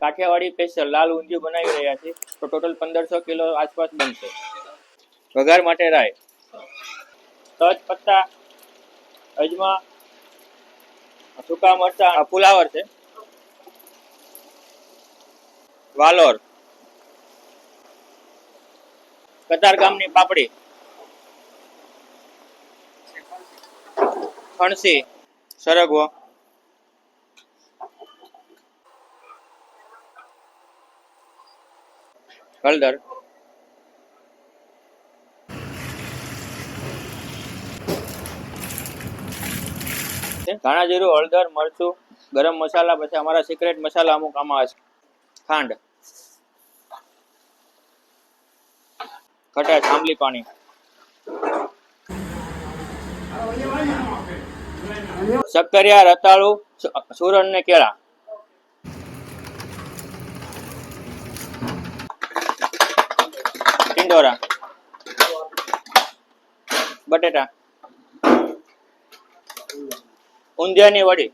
Kathiawadi special લાલ ઊંધિયું બનાવી રહ્યા છીએ, તો ટોટલ પંદરસો કિલો આસપાસ બનશે. વઘાર માટે રાય. તજ પત્તા, અજમા, સૂકા મરચા ફુલાવર છે. વાલોર. કતાર ગામની પાપડી. ફણસી. સરગવો. હળદર ધાણા જીરું હળદર, મરચું, ગરમ મસાલા, પછી અમારા સિક્રેટ મસાલા અમુક આમાં હશે. ખાંડ. ખટાશ આંબલી પાણી. શક્કરિયા, રતાળુ સુરણ ને કેળા. ટિંડોરા બટેટા. ઊંધિયાની વડી.